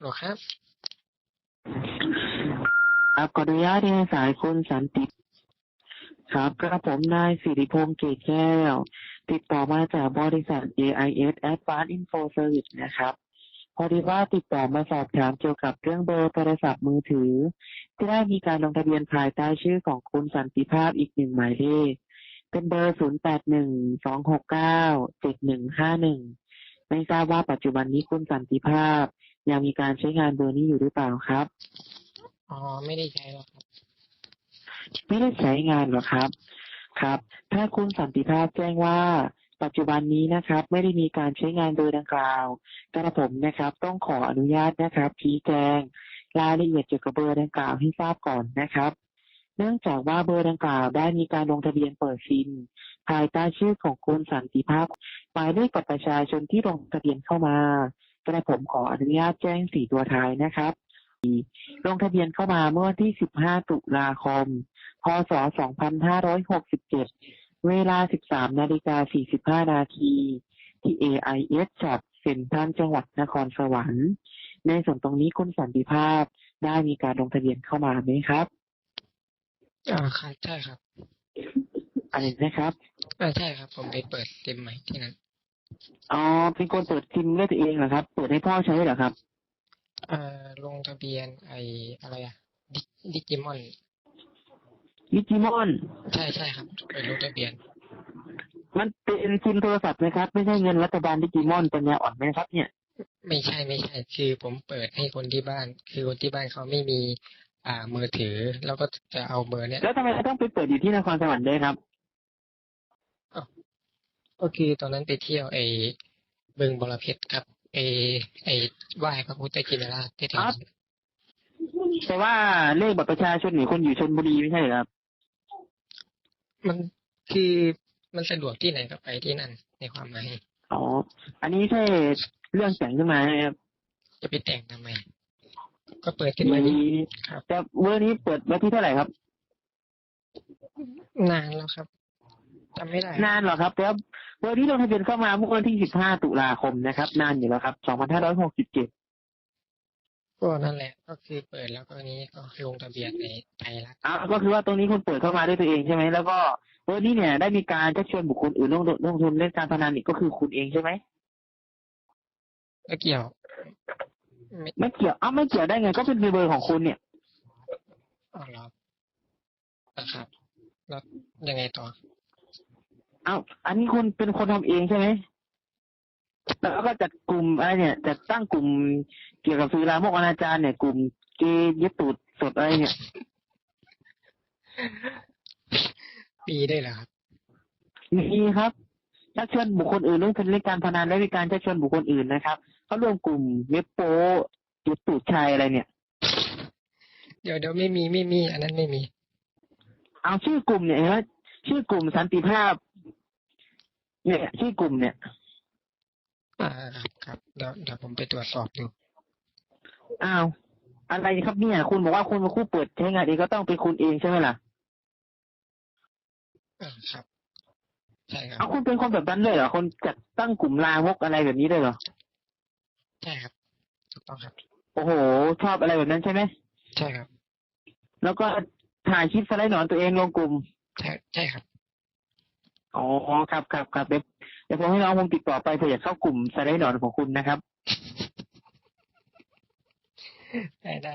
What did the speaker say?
หรอครับ ครับขออนุญาตในสายคุณสันติครับกระผมนายสิริพงษ์เกตแก้ว ติดต่อมาจากบริษัท AIS Advanced Info Service นะครับ พอดีว่าติดต่อมาสอบถามเกี่ยวกับเรื่องเบอร์โทรศัพท์มือถือ ที่ได้มีการลงทะเบียนภายใต้ชื่อของคุณสันติภาพอีกหนึ่งหมายเลข เป็นเบอร์ 0812697151 ไม่ทราบว่าปัจจุบันนี้คุณสันติภาพ ยังมีการใช้งานเบอร์นี้อยู่หรือเปล่าครับ อ๋อ ไม่ได้ใช้หรอกครับ ไม่ได้ใช้งานหรอครับ ครับ ถ้าคุณสันติภาพแจ้งว่าปัจจุบันนี้นะครับ ไม่ได้มีการใช้งานเบอร์ดังกล่าวกระผมนะครับ ต้องขออนุญาตนะครับชี้แจงรายละเอียดเกี่ยวกับเบอร์ดังกล่าวให้ทราบก่อนนะครับ เนื่องจากว่าเบอร์ดังกล่าวได้มีการลงทะเบียนเปิดซิมภายใต้ชื่อของคุณสันติภาพหมายเลขบัตรประชาชนที่ลงทะเบียนเข้ามา กระผมขออนุญาตแจ้งสี่ตัวท้ายนะครับลงทะเบียนเข้ามาเมื่อวันที่ 15 ตุลาคม พศ 2567 เวลา 13 นาฬิกา 45 นาทีที่ AIS Shop เซ็นทรัลจังหวัดนครสวรรค์ ในส่วนตรงนี้คุณสันติภาพได้มีการลงทะเบียนเข้ามาไหมครับอ่าครับใช่ครับอะไรนะครับอ่าใช่ครับ ผมไปเปิดเต็มใหม่ที่นั้น อ๋อ เป็นคนเปิดซิมด้วยตัวเองเหรอครับ เปิดให้พ่อใช้เหรอครับ อ่า ลงทะเบียนไออะไรอะดิดิจิมอนดิจิมอน ใช่ใช่ครับไปลงทะเบียน มันเป็นซิมโทรศัพท์นะครับ ไม่ใช่เงินรัฐบาลดิจิมอนปัญญาอ่อนไหมครับ เนี่ย ไม่ใช่ไม่ใช่ คือผมเปิดให้คนที่บ้าน คือคนที่บ้านเขาไม่มี อ่ามือถือ แล้วก็จะเอาเบอร์เนี้ยแล้วทำไมต้องไปเปิดอยู่ที่นครสวรรค์ด้วยครับ ก็คือตอนนั้นไปเที่ยวไอบึงบรเพชรครับไอไอไหว้พระพุทธชินราชที่แถวนั้นแต่ว่าเลขบัตรประชาชนนี่คนอยู่ชนบุรีไม่ใช่เหรอครับ มันคือมันสะดวกที่ไหนก็ไปที่นั่นในความหมายอ๋อ อันนี้ใช่เรื่องแต่งขึ้นมาไหมครับ จะไปแต่งทำไม ก็เปิดขึ้นมานี่ครับ แต่เบอร์นี้เปิดวันที่เท่าไหร่ครับ นานแล้วครับจำไม่ได้ นานเหรอครับแล้ว เบอร์นี้ลงทะเบียนเข้ามาเมื่อวันที่ 15 ตุลาคมนะครับ นานอยู่แล้วครับ 2567 ก็นั่นแหละ ก็คือเปิดแล้วก็นี้ก็คือลงทะเบียนในไทยรัฐอ่าก็คือว่าตรงนี้คุณเปิดเข้ามาด้วยตัวเองใช่ไหมแล้วก็เบอร์นี้เนี่ยได้มีการชักชวนบุคคลอื่นลงลงทุนเล่นการพนันอีกก็คือคุณเองใช่ไหมไม่เกี่ยว ไม่ไม่เกี่ยวเอ้าไม่เกี่ยวได้ไง ก็เป็นเบอร์ของคุณเนี่ยอ๋อเหรอนะครับแล้วยังไงต่อเอ้าอันนี้คุณเป็นคนทำเองใช่ไหมแล้วก็จัดกลุ่มอะไรเนี่ยจัดตั้งกลุ่มเกี่ยวกับสื่อลามกอนาจารเนี่ย กลุ่มเกย์ยึดตูดสดอะไรเนี่ยปีได้เหรอครับมีครับชักชวนบุคคลอื่นลงทุนเล่นการพนันและมีการชักชวนบุคคลอื่นนะครับเขาร่วมกลุ่มเว็บโป้ยึดตูดชายอะไรเนี่ย เดี๋ยวเดี๋ยวไม่มีไม่มี อันนั้นไม่มี เอาชื่อกลุ่มเนี่ยเห็นไหมชื่อกลุ่มสันติภาพ เนี่ยชื่อกลุ่มเนี่ย อ่าครับครับเดี๋ยวเดี๋ยวผมไปตรวจสอบดูอ้าวอะไรครับเนี่ย คุณบอกว่าคุณเป็นผู้เปิดใช้งานเองก็ต้องเป็นคุณเองใช่ไหมล่ะอ่าครับใช่ครับเอาคุณเป็นคนแบบนั้นเลยเหรอคนจัดตั้งกลุ่มลามกอะไรแบบนี้เลยเหรอใช่ครับถูกต้องครับ โอ้โห ชอบอะไรแบบนั้นใช่ไหมใช่ครับ แล้วก็ถ่ายคลิปสไลด์หนอนตัวเองลงกลุ่มใช่ใช่ครับ อ๋อครับครับครับเดี๋ยวเดี๋ยวผมให้น้องผมติดต่อไปเผื่ออยากเข้ากลุ่มสไลด์หนอนของคุณนะครับ ได้ได้